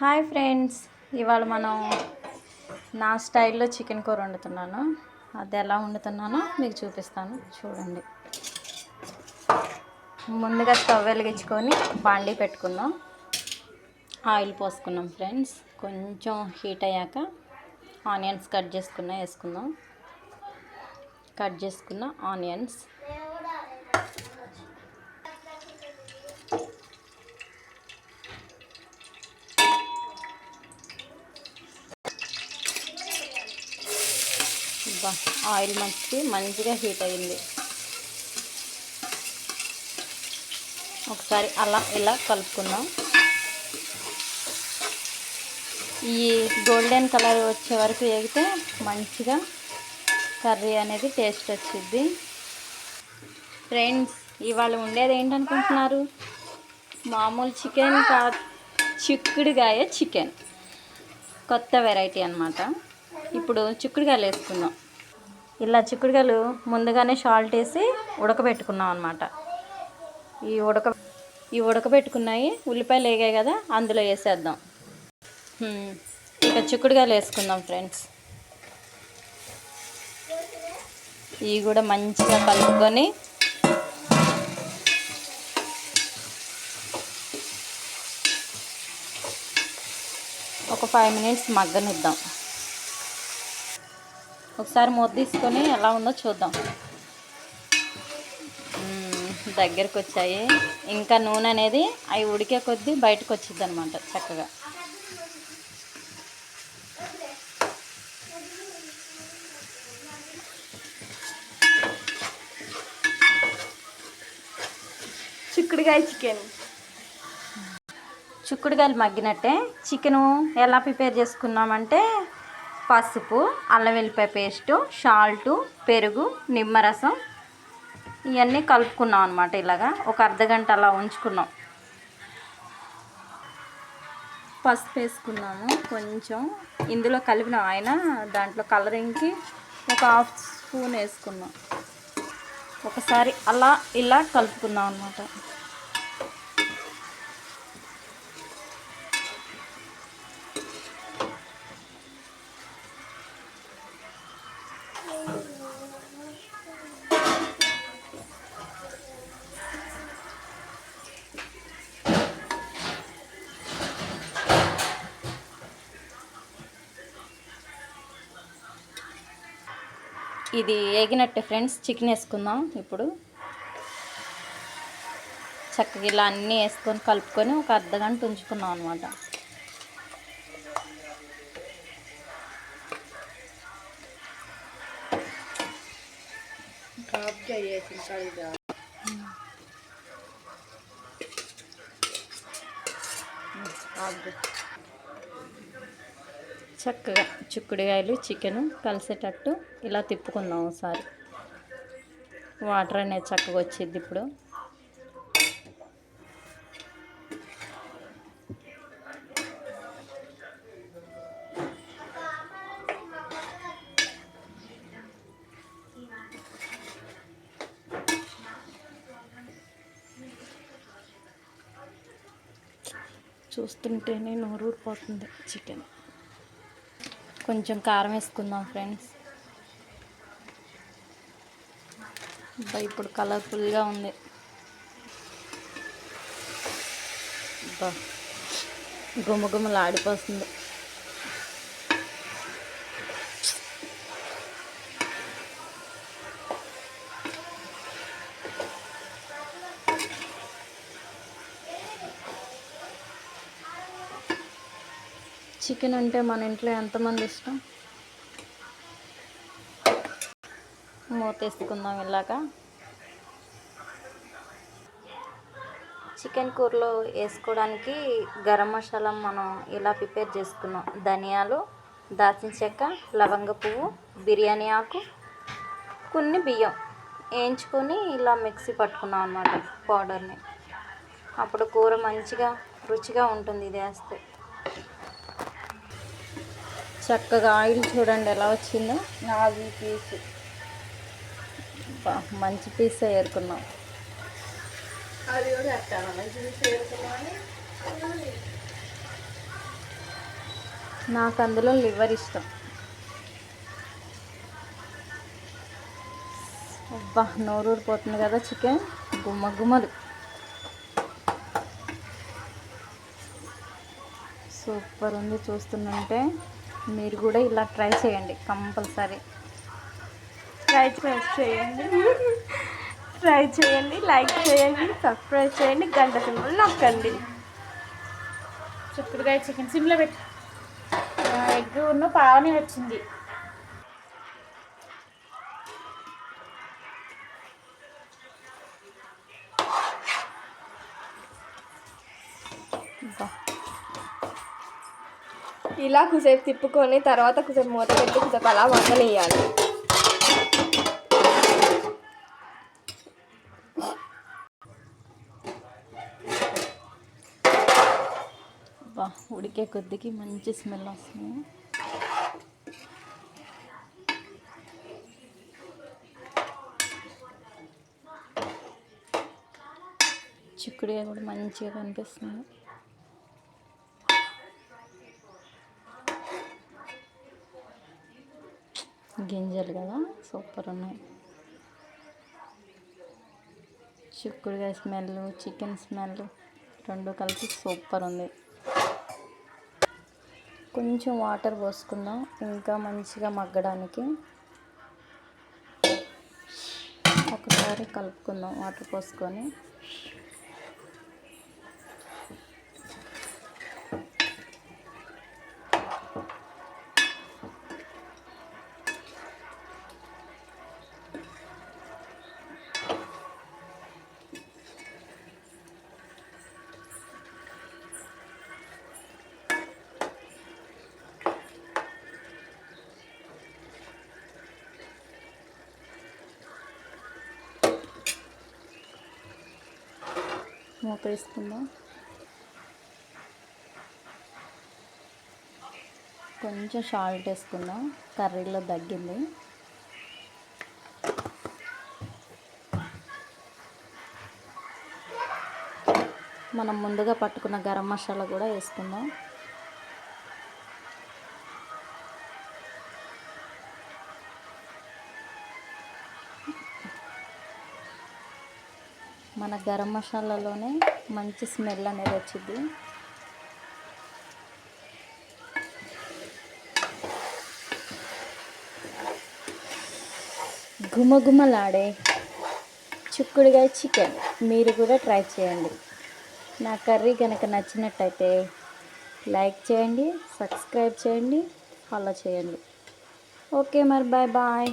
Hi friends. ఇవాళ మనం నా స్టైల్లో చికెన్ కూర వండుతున్నాను. అది ఎలా వండుతున్నానో మీకు చూపిస్తాను. చూడండి. ముందుగా స్టవ్ వెలిగించుకొని బాండీ పెట్టుకున్నాం ఆయిల్ పోసుకున్నాం ఫ్రెండ్స్. కొంచెం హీట్ అయ్యాక ఆనియన్స్ కట్ చేసుకున్న వేసుకుందాం. కట్ చేసుకున్న ఆనియన్స్ ఆయిల్ మంచి మంచిగా హీట్ అయింది ఒకసారి అలా ఇలా కలుపుకుందాం. ఈ గోల్డెన్ కలర్ వచ్చే వరకు వేగితే మంచిగా కర్రీ అనేది టేస్ట్ వచ్చింది ఫ్రెండ్స్ ఇవాళ ఉండేది ఏంటనుకుంటున్నారు? మామూలు చికెన్ కా చిక్కుడుగాయ చికెన్. కొత్త వెరైటీ అనమాట ఇప్పుడు చిక్కుడుకాయలు వేసుకుందాం. ఇలా చిక్కుడుకాయలు ముందుగానే సాల్ట్ వేసి ఉడకబెట్టుకున్నాం అనమాట ఈ ఉడక ఈ ఉడకబెట్టుకున్నాయి. ఉల్లిపాయలు వేగాయి కదా అందులో వేసేద్దాం. ఇక చిక్కుడుకాయలు వేసుకుందాం ఫ్రెండ్స్ ఇవి కూడా మంచిగా కలుపుకొని ఒక ఫైవ్ మినిట్స్ మగ్గనిద్దాం. ఒకసారి మూత తీసుకొని ఎలా ఉందో చూద్దాం. దగ్గరకు వచ్చాయి ఇంకా నూనె అనేది అవి ఉడికే కొద్దీ బయటకు వచ్చింది అనమాట చక్కగా. చిక్కుడుకాయ చికెన్. చిక్కుడుకాయలు మగ్గినట్టే. చికెను ఎలా ప్రిపేర్ చేసుకున్నామంటే పసుపు అల్లం వెల్లిపాయ పేస్టు షాల్టు పెరుగు నిమ్మరసం ఇవన్నీ కలుపుకున్నాం అనమాట ఇలాగా. ఒక అర్ధ గంట అలా ఉంచుకున్నాం. పసుపు వేసుకున్నాము కొంచెం. ఇందులో కలిపిన ఆయన దాంట్లో కలరింగ్కి ఒక హాఫ్ స్పూన్ వేసుకున్నాం. ఒకసారి అలా ఇలా కలుపుకుందాం అనమాట ఇది వేగినట్టే ఫ్రెండ్స్ చికెన్ వేసుకుందాం ఇప్పుడు. చక్కగా ఇలా అన్నీ వేసుకొని కలుపుకొని ఒక అర్ధ గంట ఉంచుకున్నాం అనమాట చక్కగా చిక్కుడుకాయలు చికెను కలిసేటట్టు ఇలా తిప్పుకుందాం ఒకసారి. వాటర్ అనేది చక్కగా వచ్చింది ఇప్పుడు. చూస్తుంటేనే నోరూరిపోతుంది చికెన్. కొంచెం కారం వేసుకుందాం ఫ్రెండ్స్ అబ్బా, ఇప్పుడు కలర్ఫుల్గా ఉంది. అబ్బా, గుమగుమలు చికెన్ అంటే మన ఇంట్లో ఎంతమంది ఇష్టం? మూతేసుకుందాం ఇలాగా. చికెన్ కూరలో వేసుకోవడానికి గరం మసాలా మనం ఇలా ప్రిపేర్ చేసుకున్నాం. ధనియాలు దాల్చిన చెక్క లవంగ పువ్వు బిర్యానీ ఆకు కొన్ని బియ్యం వేయించుకొని ఇలా మిక్సీ పట్టుకున్నాం అన్నమాట పౌడర్ని. అప్పుడు కూర మంచిగా రుచిగా ఉంటుంది ఇది వేస్తే. చక్కగా ఆయిల్ చూడండి ఎలా వచ్చిందో. నాది పీస్ బా, మంచి పీస్ ఏరుకున్నాం అది కూడా వేస్తాను. మంచి పీస్ నాకు అందులో లివర్ ఇష్టం. అబ్బా నోరూరిపోతుంది కదా చికెన్. గుమ్మ గుమ్మలు. సూపర్ ఉంది చూస్తుంటే. మీరు కూడా ఇలా ట్రై చేయండి కంపల్సరీ. ట్రై చేయండి. ట్రై చేయండి లైక్ చేయండి సబ్స్క్రైబ్ చేయండి గంట సింబల్ నొక్కండి. చిక్కుడుకాయ చికెన్ సిమ్లో పెట్టి. ఎగ్ ఉన్న పావని వచ్చింది. ఇలా కుసేపు తిప్పుకొని తర్వాత కుసేపు మూత పెట్టి కుసేపు అలా వండనియాలి ఉడికే కొద్దికి మంచి స్మెల్ వస్తుంది. చిక్కుడుగా కూడా మంచిగా కనిపిస్తుంది. గింజలు కదా సూపర్ ఉన్నాయి. చిక్కుడుగా స్మెల్ చికెన్ స్మెల్ రెండు కలిపి సూపర్ ఉంది. కొంచెం వాటర్ పోసుకుందాం ఇంకా మంచిగా మగ్గడానికి. ఒకసారి కలుపుకుందాం వాటర్ పోసుకొని. మూత వేసుకుందాం కొంచెం సాల్ట్ వేసుకుందాం? కర్రీలో తగ్గింది. మనం ముందుగా పట్టుకున్న గరం మసాలా కూడా వేసుకుందాం. మన గరం మసాలాలోనే మంచి స్మెల్ అనేది వచ్చింది గుమగుమలాడే చిక్కుడుగా చికెన్ మీరు కూడా ట్రై చేయండి. నా కర్రీ కనుక నచ్చినట్టయితే లైక్ చేయండి సబ్స్క్రైబ్ చేయండి ఫాలో చేయండి. ఓకే మరి బాయ్ బాయ్.